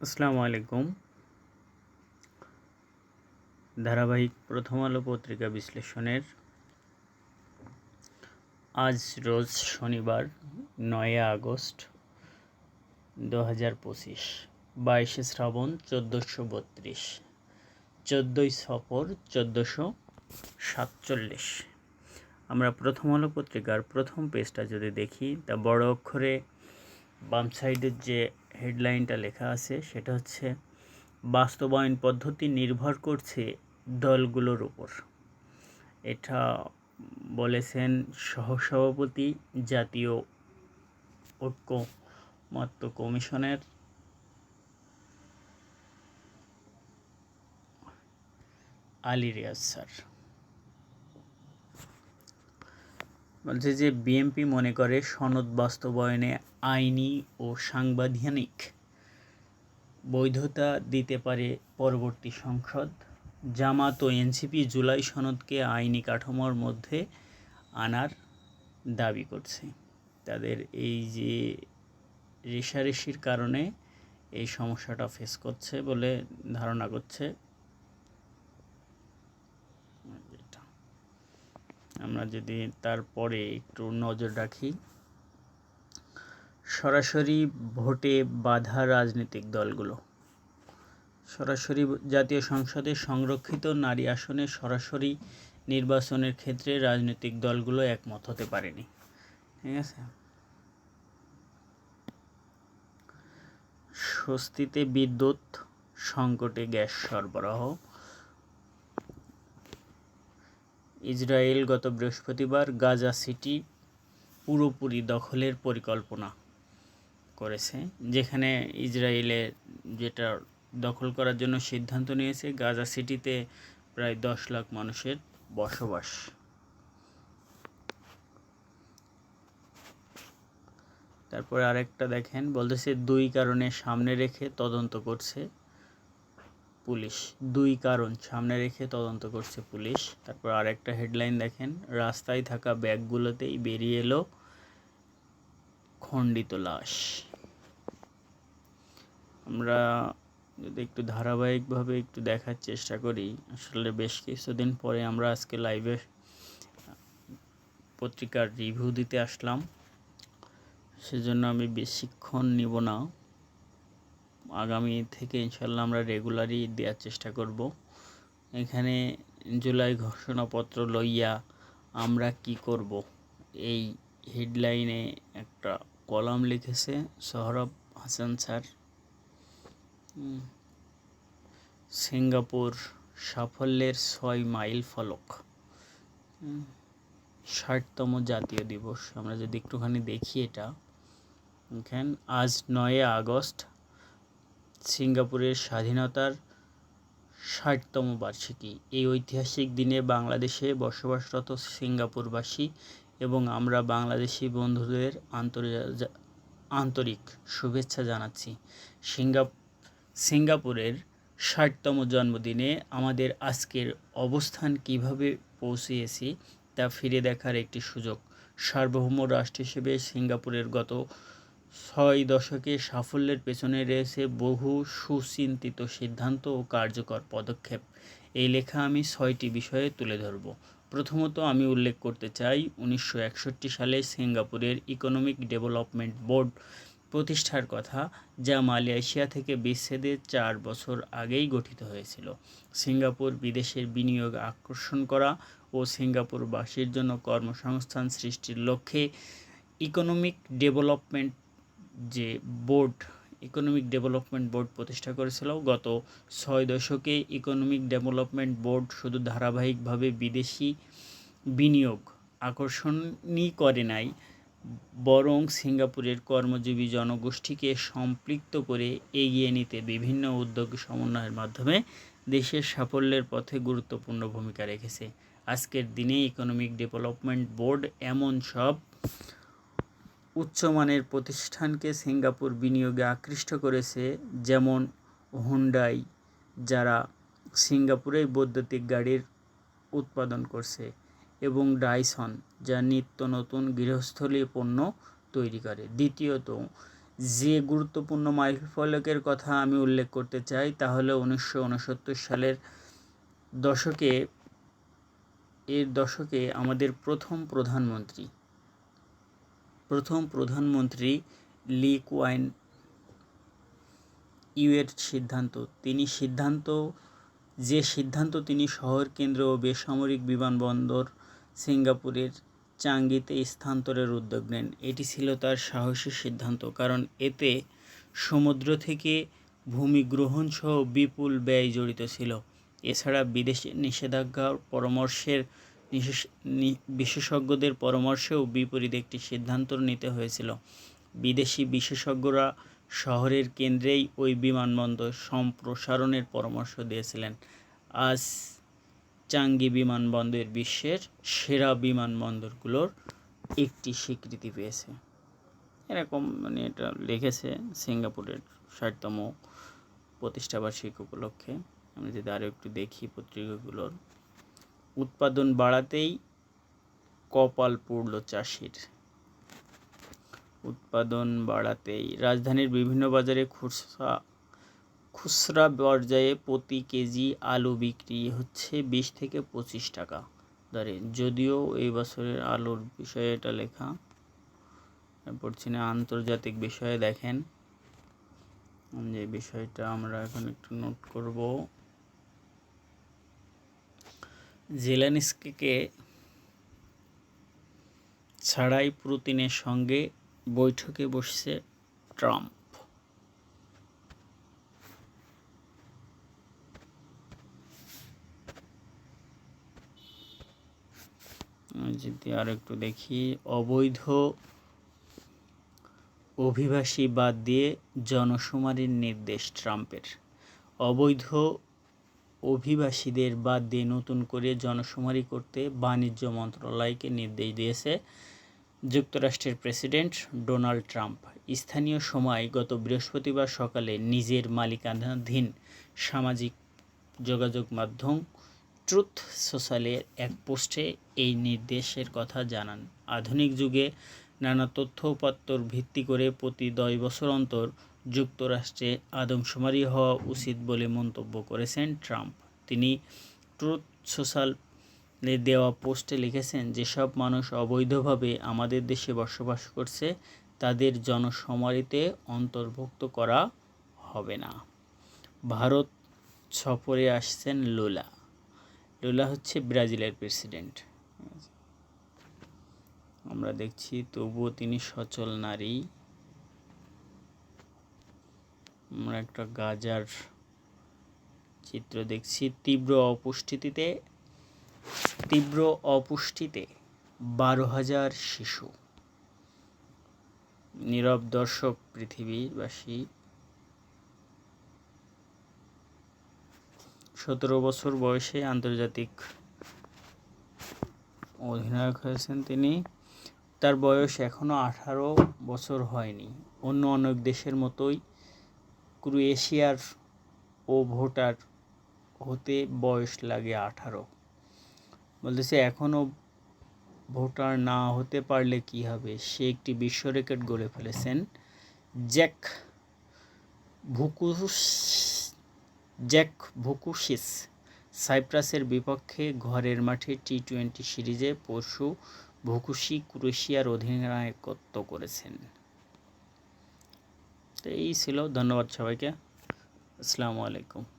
আসসালামু আলাইকুম। ধারাবাহিক প্রথম আলো পত্রিকা বিশ্লেষণের আজ রোজ শনিবার, নয় আগস্ট দু হাজার পঁচিশ, বাইশে শ্রাবণ চোদ্দোশো বত্রিশ, চোদ্দোই সফর চোদ্দোশো সাতচল্লিশ। আমরা প্রথম আলো পত্রিকার প্রথম পেজটা যদি দেখি, তা বড় অক্ষরে বাম সাইডের যে হেডলাইনটা লেখা আছে, সেটা হচ্ছে, বাস্তবায়ন পদ্ধতি নির্ভর করছে দলগুলোর উপর। এটা বলেছেন সহসভাপতি, জাতীয় ঐক্যমত্য কমিশনের আলী রিয়াজ স্যার। বলছে যে বিএমপি মনে করে সনদ বাস্তবায়নে আইনি ও সাংবিধানিক বৈধতা দিতে পারে পরবর্তী সংসদ। জামাত ও এনসিপি জুলাই সনদকে আইনি কাঠামোর মধ্যে আনার দাবি করছে। তাদের এই যে রেশারেশির কারণে এই সমস্যাটা ফেস করছে বলে ধারণা করছে। আমরা যদি তারপরে একটু নজর রাখি। সরাসরি ভোটে বাধা রাজনৈতিক দলগুলো। সরাসরি জাতীয় সংসদে সংরক্ষিত নারী আসনে সরাসরি নির্বাচনের ক্ষেত্রে রাজনৈতিক দলগুলো একমত হতে পারেনি। ঠিক আছে? স্বস্তিতে বিদ্যুৎ, সংকটে গ্যাস সরবরাহ। ইসরায়েল গত বৃহস্পতিবার গাজা সিটি পুরোপুরি দখলের পরিকল্পনা। করেছে, যেখানে ইসরায়েলে যেটা দখল করার জন্য সিদ্ধান্ত নিয়েছে, গাজা সিটিতে প্রায় দশ লাখ মানুষের বসবাস। তারপরে আরেকটা দেখেন, বলতেছে দুই কারণে সামনে রেখে তদন্ত করছে পুলিশ। দুই কারণ সামনে রেখে তদন্ত করছে পুলিশ। তারপর আরেকটা হেডলাইন দেখেন, রাস্তায় থাকা ব্যাগগুলোতেই বেরিয়ে এলো খণ্ডিত লাশ। আমরা যদি একটু ধারাবাহিকভাবে একটু দেখার চেষ্টা করি, আসলে বেশ কিছুদিন পরে আমরা আজকে লাইভে পত্রিকার রিভিউ দিতে আসলাম। সেজন্য আমি বেশিক্ষণ নিব না। আগামী থেকে ইনশাল্লাহ আমরা রেগুলারই দেওয়ার চেষ্টা করব। এখানে জুলাই ঘোষণাপত্র লইয়া আমরা কি করব? এই হেডলাইনে একটা কলাম লিখেছে সহরব হাসান স্যার। সিঙ্গাপুর সাফল্যের ছয় মাইল ফলক। ষাটতম জাতীয় দিবস। আমরা যদি একটুখানি দেখি এটা এখান আজ নয় আগস্ট, সিঙ্গাপুরের স্বাধীনতার ষাটতম বার্ষিকী। এই ঐতিহাসিক দিনে বাংলাদেশে বসবাসরত সিঙ্গাপুরবাসী এবং আমরা বাংলাদেশি বন্ধুদের আন্তরিক শুভেচ্ছা জানাচ্ছি। সিঙ্গা সিঙ্গাপুরের ষাটতম জন্মদিনে আমাদের আজকের অবস্থান কীভাবে পৌঁছিয়েছি তা ফিরে দেখার একটি সুযোগ। সার্বভৌম রাষ্ট্র হিসেবে সিঙ্গাপুরের গত ছয় দশকে সাফল্যের পেছনে রয়েছে বহু সুচিন্তিত সিদ্ধান্ত ও কার্যকর পদক্ষেপ। এই লেখা আমি ছয়টি বিষয়ে তুলে ধরব। প্রথমত আমি উল্লেখ করতে চাই, উনিশশো একষট্টি সালে সিঙ্গাপুরের ইকোনমিক ডেভেলপমেন্ট বোর্ড প্রতিষ্ঠার কথা, যা মালয়েশিয়া থেকে বিচ্ছেদের চার বছর আগেই গঠিত হয়েছিল। সিঙ্গাপুর বিদেশের বিনিয়োগ আকর্ষণ করা ও সিঙ্গাপুরবাসীর জন্য কর্মসংস্থান সৃষ্টির লক্ষ্যে ইকোনমিক ডেভেলপমেন্ট যে বোর্ড, ইকোনমিক ডেভেলপমেন্ট বোর্ড প্রতিষ্ঠা করেছিল, গত ছয় দশকে ইকোনমিক ডেভেলপমেন্ট বোর্ড শুধু ধারাবাহিকভাবে বিদেশি বিনিয়োগ আকর্ষণই করে নাই বরং সিঙ্গাপুরের কর্মজীবী জনগোষ্ঠীকে সম্পৃক্ত করে এগিয়ে নিতে বিভিন্ন উদ্যোগ সমন্বয়ের মাধ্যমে দেশের সাফল্যের পথে গুরুত্বপূর্ণ ভূমিকা রেখেছে। আজকের দিনে ইকোনমিক ডেভেলপমেন্ট বোর্ড এমন সব উচ্চমানের প্রতিষ্ঠানকে সিঙ্গাপুর বিনিয়োগে আকৃষ্ট করেছে, যেমন হুন্ডাই, যারা সিঙ্গাপুরেই বৈদ্যুতিক গাড়ির উৎপাদন করছে। এবং ডাইসন, যা নিত্য নতুন গৃহস্থলী পণ্য তৈরি করে। দ্বিতীয়ত, যে গুরুত্বপূর্ণ মাইলফলকের কথা আমি উল্লেখ করতে চাই তাহলে উনিশশো উনসত্তর সালের দশকে, এর দশকে আমাদের প্রথম প্রধানমন্ত্রী প্রথম প্রধানমন্ত্রী লি কুয়াইন ইউয়ের সিদ্ধান্ত। তিনি সিদ্ধান্ত, যে সিদ্ধান্ত তিনি শহর কেন্দ্র ও বেসামরিক বিমানবন্দর সিঙ্গাপুরের চাঙ্গিতে স্থানান্তরের উদ্যোগ নেন। এটি ছিল তার সাহসী সিদ্ধান্ত, কারণ এতে সমুদ্র থেকে ভূমিগ্রহণ সহ বিপুল ব্যয় জড়িত ছিল। এছাড়া বিদেশে নিষেধাজ্ঞার পরামর্শের বিশেষজ্ঞদের পরামর্শেও বিপরীত একটি সিদ্ধান্ত নিতে হয়েছিল। বিদেশি বিশেষজ্ঞরা শহরের কেন্দ্রেই ওই বিমানবন্দর সম্প্রসারণের পরামর্শ দিয়েছিলেন। আজ চাঙ্গি বিমানবন্দর বিশ্বের সেরা বিমানবন্দরগুলোর একটি স্বীকৃতি পেয়েছে। এরকম মানে এটা লিখেছে সিঙ্গাপুরের ষাটতম প্রতিষ্ঠাবার্ষিক উপলক্ষে। আমি যদি আরও একটু দেখি পত্রিকাগুলোর। উৎপাদন বাড়াতেই কপাল পড়ল চাষির। উৎপাদন বাড়াতেই রাজধানীর বিভিন্ন বাজারে খুচরা খুচরা পর্যায়ে প্রতি কেজি আলু বিক্রি হচ্ছে বিশ থেকে পঁচিশ টাকা দরে। যদিও এই বছরের আলুর বিষয়ে এটা লেখা পড়ছি না, আন্তর্জাতিক বিষয়ে দেখেন। যে বিষয়টা আমরা এখন একটু নোট করব। জেলানিস্কিকে ছাড়াই পুতিনের সঙ্গে বৈঠকে বসছে ট্রাম্প। যদি আর একটু দেখি, অবৈধ অভিবাসী বাদ দিয়ে জনশুমারির নির্দেশ ট্রাম্পের। অবৈধ অভিবাসীদের বাদ দিয়ে নতুন করে জনশুমারি করতে বাণিজ্য মন্ত্রণালয়কে নির্দেশ দিয়েছে যুক্তরাষ্ট্রের প্রেসিডেন্ট ডোনাল্ড ট্রাম্প। স্থানীয় সময় গত বৃহস্পতিবার সকালে নিজের মালিকানাধীন সামাজিক যোগাযোগ মাধ্যম ট্রুথ সোশ্যালের এক পোস্টে এই নির্দেশের কথা জানান। আধুনিক যুগে নানা তথ্য উপাত্তর ভিত্তি করে প্রতি দশ বছর অন্তর যুক্তরাষ্ট্রে আদমশুমারি হওয়া উচিত বলে মন্তব্য করেছেন ট্রাম্প। তিনি ট্রুথ সোশ্যাল দেওয়া পোস্টে লিখেছেন, যেসব মানুষ অবৈধভাবে আমাদের দেশে বসবাস করছে, তাদের জনশুমারিতে অন্তর্ভুক্ত করা হবে না। ভারত সফরে আসছেন লোলা। লোলা হচ্ছে ব্রাজিলের প্রেসিডেন্ট। আমরা দেখছি, তবুও তিনি সচল নারী। আমরা একটা গাজার চিত্র দেখছি, তীব্র অপুষ্টিতে তীব্র অপুষ্টিতে বারো হাজার শিশু। নীরব দর্শক পৃথিবীবাসী সতেরো বছর বয়সে আন্তর্জাতিক অধিনায়ক হয়েছেন তিনি। তার বয়স এখনও আঠারো বছর হয়নি। অন্য অনেক দেশের মতোই ক্রোয়েশিয়ার ও ভোটার হতে বয়স লাগে আঠারো। বলতেছে এখনও ভোটার না হতে পারলে কি হবে? সে একটি বিশ্ব রেকর্ড গড়ে ফেলেছেন। জ্যাক ভুকুস জ্যাক ভুকুশিস সাইপ্রাসের বিপক্ষে ঘরের মাঠে টি টোয়েন্টি সিরিজে পরশু ভুকুসি ক্রোয়েশিয়ার অধিনায়কত্ব করেছেন। তো এই ছিল, ধন্যবাদ সবাইকে। আসসালামু আলাইকুম।